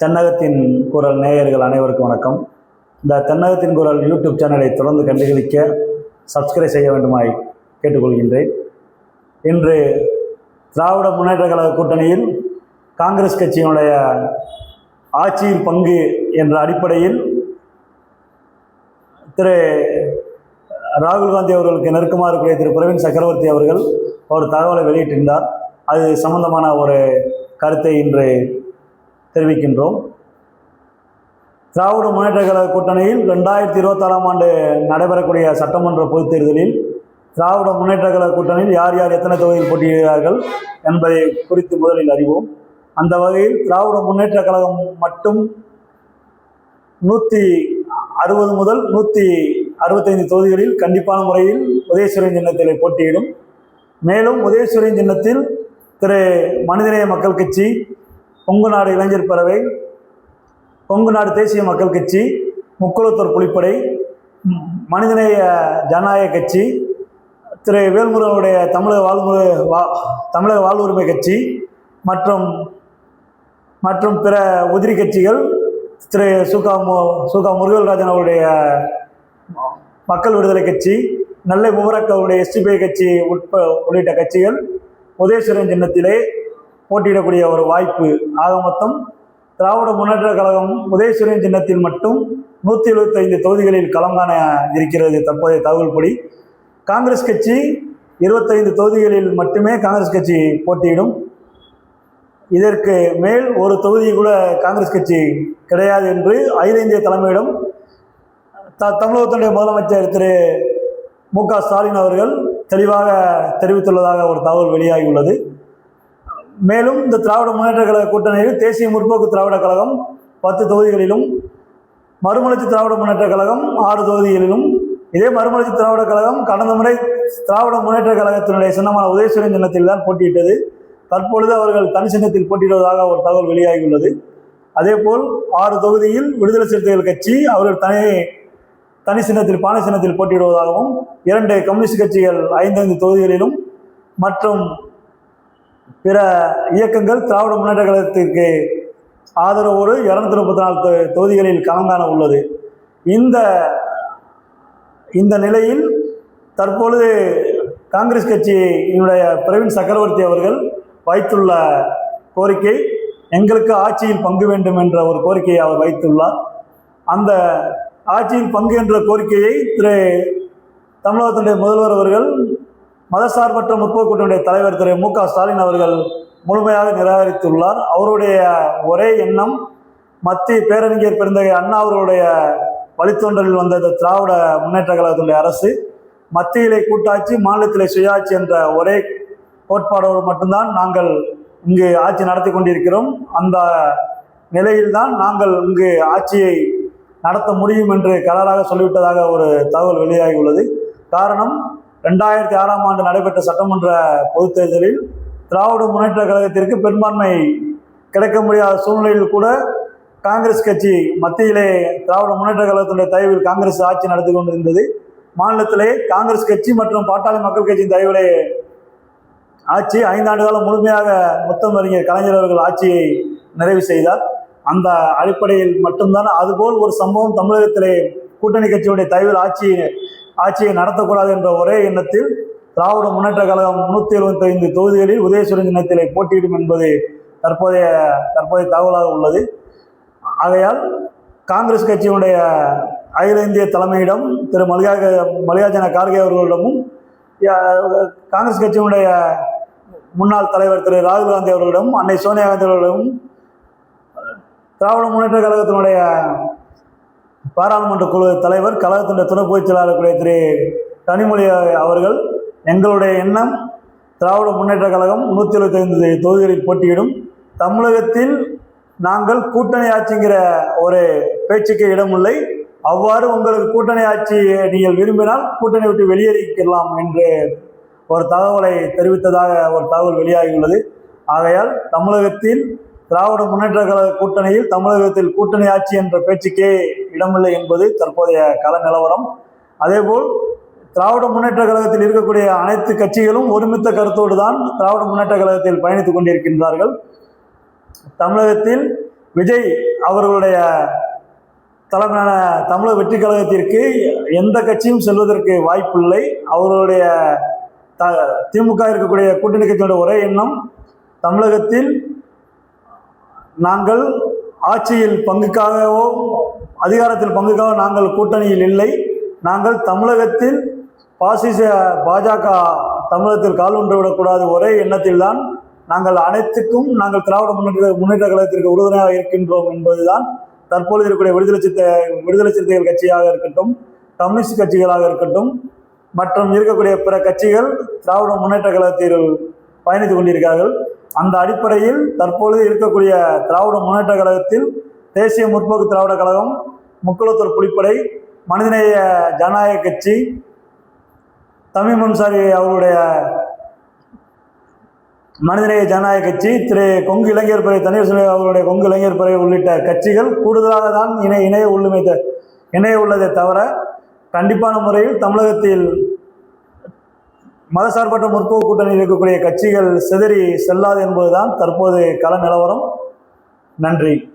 தென்னகத்தின் குரல் நேயர்கள் அனைவருக்கும் வணக்கம். இந்த தென்னகத்தின் குரல் யூடியூப் சேனலை தொடர்ந்து கண்டுகளிக்க சப்ஸ்கிரைப் செய்ய வேண்டுமாய் கேட்டுக்கொள்கின்றேன். இன்று திராவிட முன்னேற்ற கழக கூட்டணியில் காங்கிரஸ் கட்சியினுடைய ஆட்சியின் பங்கு என்ற அடிப்படையில் திரு ராகுல் காந்தி அவர்களுக்கு நெருக்கமாக இருக்கக்கூடிய திரு பிரவீன் சக்கரவர்த்தி அவர்கள் ஒரு தகவலை வெளியிட்டிருந்தார். அது சம்பந்தமான ஒரு கருத்தை இன்று தெரிவிக்கின்றோம். திராவிட முன்னேற்ற கழக கூட்டணியில் ரெண்டாயிரத்தி இருபத்தாறாம் ஆண்டு நடைபெறக்கூடிய சட்டமன்ற பொதுத் தேர்தலில் திராவிட முன்னேற்ற கழக கூட்டணியில் யார் யார் எத்தனை தொகுதியில் போட்டியிடுகிறார்கள் என்பதை குறித்து முதலில் அறிவோம். அந்த வகையில் திராவிட முன்னேற்ற கழகம் மட்டும் நூற்றி அறுபது முதல் நூற்றி அறுபத்தைந்து தொகுதிகளில் கண்டிப்பான முறையில் உதயசூரியன் சின்னத்தில் போட்டியிடும். மேலும் உதயசூரியன் சின்னத்தில் திரு மனிதநேய மக்கள் கட்சி கொங்கு நாடு இளைஞர் பறவை கொங்கு நாடு தேசிய மக்கள் கட்சி முக்குளத்தூர் புலிப்படை மனிதநேய ஜனநாயக கட்சி திரு வேல்முருகனுடைய தமிழக வாழ்முறை வா தமிழக வாழ்வுரிமை கட்சி மற்றும் மற்றும் பிற உதிரி கட்சிகள் திரு சுகா மு சுகா முருகல்ராஜன் அவருடைய மக்கள் விடுதலை கட்சி நெல்லை முபரக் அவருடைய எஸ்டிபிஐ கட்சி உட்ப உள்ளிட்ட கட்சிகள் உதயசுரன் சின்னத்திலே போட்டியிடக்கூடிய ஒரு வாய்ப்பு. ஆக மொத்தம் திராவிட முன்னேற்ற கழகம் உதயசூரியன் சின்னத்தில் மட்டும் நூற்றி எழுபத்தைந்து தொகுதிகளில் களம் காண இருக்கிறது தற்போதைய தகவல்படி. காங்கிரஸ் கட்சி இருபத்தைந்து தொகுதிகளில் மட்டுமே காங்கிரஸ் கட்சி போட்டியிடும். இதற்கு மேல் ஒரு தொகுதி கூட காங்கிரஸ் கட்சி கிடையாது என்று அகில இந்திய தலைமையிடம் த தமிழகத்தினுடைய முதலமைச்சர் திரு மு க ஸ்டாலின் அவர்கள் தெளிவாக தெரிவித்துள்ளதாக ஒரு தகவல் வெளியாகியுள்ளது. மேலும் இந்த திராவிட முன்னேற்ற கழக கூட்டணியில் தேசிய முற்போக்கு திராவிட கழகம் பத்து தொகுதிகளிலும் மறுமலர்ச்சி திராவிட முன்னேற்ற கழகம் ஆறு தொகுதிகளிலும் இதே மறுமலர்ச்சி திராவிட கழகம் கடந்த முறை திராவிட முன்னேற்ற கழகத்தினுடைய சின்னமான உதயசூரியன் சின்னத்தில் தான் போட்டியிட்டது. தற்பொழுது அவர்கள் தனி சின்னத்தில் போட்டியிடுவதாக ஒரு தகவல் வெளியாகியுள்ளது. அதேபோல் ஆறு தொகுதியில் விடுதலை சிறுத்தைகள் கட்சி அவர்கள் தனி தனி சின்னத்தில் பானை சின்னத்தில் போட்டியிடுவதாகவும் இரண்டு கம்யூனிஸ்ட் கட்சிகள் ஐந்தைந்து தொகுதிகளிலும் மற்றும் பிற இயக்கங்கள் திராவிட முன்னேற்ற கழகத்திற்கு ஆதரவோடு இரநூத்தி முப்பத்தி நாலு தொகுதிகளில் களம் உள்ளது. இந்த இந்த நிலையில் தற்பொழுது காங்கிரஸ் கட்சியினுடைய பிரவீன் சக்கரவர்த்தி அவர்கள் வைத்துள்ள கோரிக்கை எங்களுக்கு ஆட்சியில் பங்கு வேண்டும் என்ற ஒரு கோரிக்கையை அவர் வைத்துள்ளார். அந்த ஆட்சியில் பங்கு என்ற கோரிக்கையை திரு தமிழகத்தினுடைய முதல்வர் அவர்கள் மதசார்பற்ற முற்போக்கூட்டனுடைய தலைவர் திரு மு க ஸ்டாலின் அவர்கள் முழுமையாக நிராகரித்துள்ளார். அவருடைய ஒரே எண்ணம் மத்திய பேரறிஞர் பெருந்தகை அண்ணா அவர்களுடைய வழித்தோன்றலில் வந்த இந்த திராவிட முன்னேற்ற கழகத்தினுடைய அரசு மத்தியிலே கூட்டாட்சி மாநிலத்திலே சுயாட்சி என்ற ஒரே கோட்பாடோடு மட்டும்தான் நாங்கள் இங்கு ஆட்சி நடத்தி கொண்டிருக்கிறோம். அந்த நிலையில்தான் நாங்கள் இங்கு ஆட்சியை நடத்த முடியும் என்று கலராக சொல்லிவிட்டதாக ஒரு தகவல் வெளியாகியுள்ளது. காரணம் ரெண்டாயிரத்தி ஆறாம் ஆண்டு நடைபெற்ற சட்டமன்ற பொதுத் தேர்தலில் திராவிட முன்னேற்ற கழகத்திற்கு பெரும்பான்மை கிடைக்க முடியாத சூழ்நிலையில் கூட காங்கிரஸ் கட்சி மத்தியிலே திராவிட முன்னேற்ற கழகத்தினுடைய தயவில் காங்கிரஸ் ஆட்சி நடத்தி கொண்டிருந்தது. மாநிலத்திலே காங்கிரஸ் கட்சி மற்றும் பாட்டாளி மக்கள் கட்சியின் தயவிலே ஆட்சி ஐந்தாண்டு காலம் முழுமையாக முத்தம் அறிஞர் கலைஞர் அவர்கள் ஆட்சியை நிறைவு செய்தார். அந்த அடிப்படையில் மட்டும்தான் அதுபோல் ஒரு சம்பவம் தமிழகத்திலே கூட்டணி கட்சியுடைய தயவில் ஆட்சி ஆட்சியை நடத்தக்கூடாது என்ற ஒரே எண்ணத்தில் திராவிட முன்னேற்ற கழகம் நூற்றி எழுபத்தைந்து தொகுதிகளில் உதயசுரன் சின்னத்திலே போட்டியிடும் என்பது தற்போதைய தற்போதைய தகவலாக உள்ளது. ஆகையால் காங்கிரஸ் கட்சியினுடைய அகில இந்திய தலைமையிடம் திரு மல்லிகா மல்லிகார்ஜுன கார்கே அவர்களிடமும் காங்கிரஸ் கட்சியினுடைய முன்னாள் தலைவர் திரு ராகுல் காந்தி அவர்களிடம் அன்னை சோனியா காந்தி அவர்களிடம் திராவிட முன்னேற்ற கழகத்தினுடைய பாராளுமன்ற குழு தலைவர் கழகத்தினுடைய துணை பொதுச் செயலாளர் திரு. கனிமொழி அவர்கள் எங்களுடைய எண்ணம் திராவிட முன்னேற்ற கழகம் நூற்றி எழுபத்தைந்து தொகுதிகளில் போட்டியிடும். தமிழகத்தில் நாங்கள் கூட்டணி ஆட்சிங்கிற ஒரு பேச்சுக்கு இடமில்லை. அவ்வாறு உங்களுக்கு கூட்டணி ஆட்சி நீங்கள் விரும்பினால் கூட்டணி விட்டு வெளியேறிக்கலாம் என்று ஒரு தகவலை தெரிவித்ததாக ஒரு தகவல் வெளியாகியுள்ளது. ஆகையால் தமிழகத்தில் திராவிட முன்னேற்ற கழக கூட்டணியில் தமிழகத்தில் கூட்டணி ஆட்சி என்ற பேச்சுக்கே இடமில்லை என்பது தற்போதைய கள நிலவரம். அதேபோல் திராவிட முன்னேற்ற கழகத்தில் இருக்கக்கூடிய அனைத்து கட்சிகளும் ஒருமித்த கருத்தோடு தான் திராவிட முன்னேற்ற கழகத்தில் பயணித்துக் கொண்டிருக்கின்றார்கள். தமிழகத்தில் விஜய் அவர்களுடைய தலைமையான தமிழக வெற்றி கழகத்திற்கு எந்த கட்சியும் செல்வதற்கு வாய்ப்பில்லை. அவர்களுடைய த திமுக இருக்கக்கூடிய கூட்டணி கட்சியோட ஒரே எண்ணம் தமிழகத்தில் நாங்கள் ஆட்சியில் பங்குக்காகவோ அதிகாரத்தில் பங்குக்காக நாங்கள் கூட்டணியில் இல்லை. நாங்கள் தமிழகத்தில் பாசிச பாஜக தமிழகத்தில் கால் ஒன்று விடக்கூடாது ஒரே எண்ணத்தில் தான் நாங்கள் அனைத்துக்கும் நாங்கள் திராவிட முன்னேற்ற முன்னேற்ற கழகத்திற்கு உறுதுணையாக இருக்கின்றோம் என்பதுதான் தற்பொழுது இருக்கக்கூடிய விடுதலை சித்த விடுதலை சிறுத்தைகள் கட்சியாக இருக்கட்டும் கம்யூனிஸ்ட் கட்சிகளாக இருக்கட்டும் மற்றும் இருக்கக்கூடிய பிற கட்சிகள் திராவிட முன்னேற்ற கழகத்தில் பயணித்துக் கொண்டிருக்கிறார்கள். அந்த அடிப்படையில் தற்பொழுது இருக்கக்கூடிய திராவிட முன்னேற்ற கழகத்தில் தேசிய முற்போக்கு திராவிட கழகம் முக்குளத்தூர் புலிப்படை மனிதநேய ஜனநாயக கட்சி தமிழ் முன்சாரி அவருடைய மனிதநேய ஜனநாயக கட்சி திரு கொங்கு இளைஞர் பறை தனியார் அவருடைய கொங்கு இளைஞர் பறை உள்ளிட்ட கட்சிகள் கூடுதலாக தான் இணை இணைய உள்ளுமை த- இணைய உள்ளதை தவிர கண்டிப்பான முறையில் தமிழகத்தில் மதசார்பற்ற முற்போக்கு கூட்டணியில் இருக்கக்கூடிய கட்சிகள் சிதறி செல்லாது என்பதுதான் தற்போது கள நிலவரம். நன்றி.